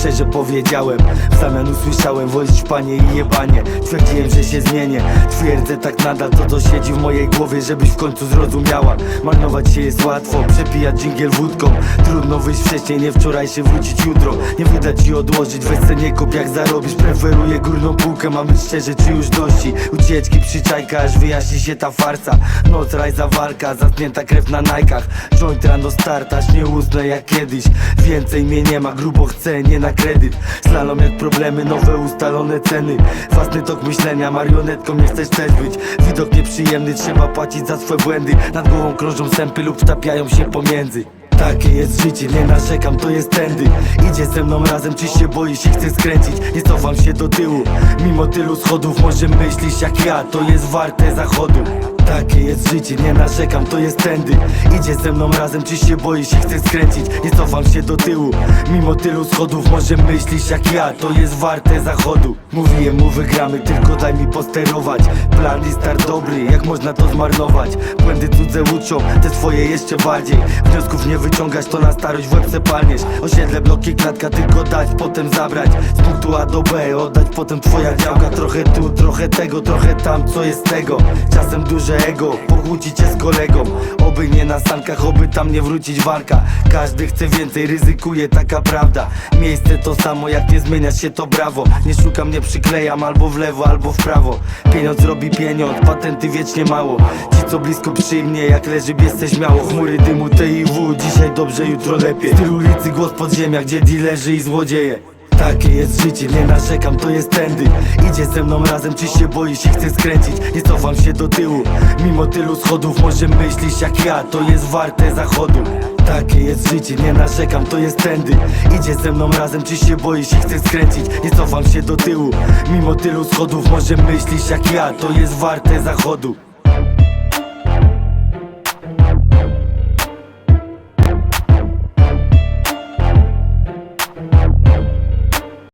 szczerze powiedziałem. W zamian usłyszałem wozić panie i jebanie. Twierdziłem, że się zmienię. Twierdzę tak nadal, to co siedzi w mojej głowie Żebyś w końcu zrozumiała. Marnować się jest łatwo, przepijać dżingiel wódką. Trudno wyjść wcześniej, nie wczoraj się wrócić jutro. Nie wydać i odłożyć, weź se nie kop jak zarobisz. Preferuję górną półkę, mamy szczerze czy już dości. Ucieczki, przyczajka, aż wyjaśni się ta farsa. Noc, rajza, walka, zatknięta krew na najkach. Joint rano startasz, nie usnę jak kiedyś. Więcej mnie nie ma, grubo chcę, nie na kredyt. Slalom jak problemy, nowe ustalone ceny. Własny tok myślenia, marionetką nie chcesz też być. Widok nieprzyjemny, trzeba płacić za swe błędy. Nad głową krążą sępy lub wtapiają się pomiędzy. Takie jest życie, nie narzekam, to jest trendy. Idzie ze mną razem, czy się boisz i chcesz skręcić. Nie cofam się do tyłu. Mimo tylu schodów, może myślisz jak ja To jest warte zachodu takie jest życie, nie narzekam, to jest trendy. Idzie ze mną razem, czy się boisz i chcesz skręcić. Nie cofam się do tyłu Mimo tylu schodów, może myślisz jak ja To jest warte zachodu. Mówiłem mu wygramy, tylko daj mi posterować. Plan i start dobry, jak można to zmarnować? Błędy cudze uczą, te swoje jeszcze bardziej. Wniosków nie wyciągać, to na starość w łeb se palniesz. Osiedle, bloki, klatka, tylko dać, potem zabrać. Z punktu A do B, oddać potem twoja działka. Trochę tu, trochę tego, trochę tam, co jest tego. Czasem duże ego, pokłócić się z kolegą. Oby nie na sankach, oby tam nie wrócić walka. Każdy chce więcej, ryzykuje, taka prawda. Miejsce to samo, jak nie zmieniać się to brawo. Nie szukam, nie przyklejam, albo w lewo, albo w prawo. Pieniądz robi pieniądz, patenty wiecznie mało. Ci co blisko przy mnie, jak leży biesce śmiało Chmury dymu TIW, dzisiaj dobrze, jutro lepiej. Styl ulicy, głos podziemia, gdzie dealerzy i złodzieje takie jest życie, nie narzekam, to jest trendy. Idzie ze mną razem, czy się boisz i chcesz skręcić. Nie cofam się do tyłu. Mimo tylu schodów, może myślisz jak ja To jest warte zachodu. Takie jest życie, nie narzekam, to jest trendy. Idzie ze mną razem, czy się boisz i chcesz skręcić. Nie cofam się do tyłu. Mimo tylu schodów, może myślisz jak ja To jest warte zachodu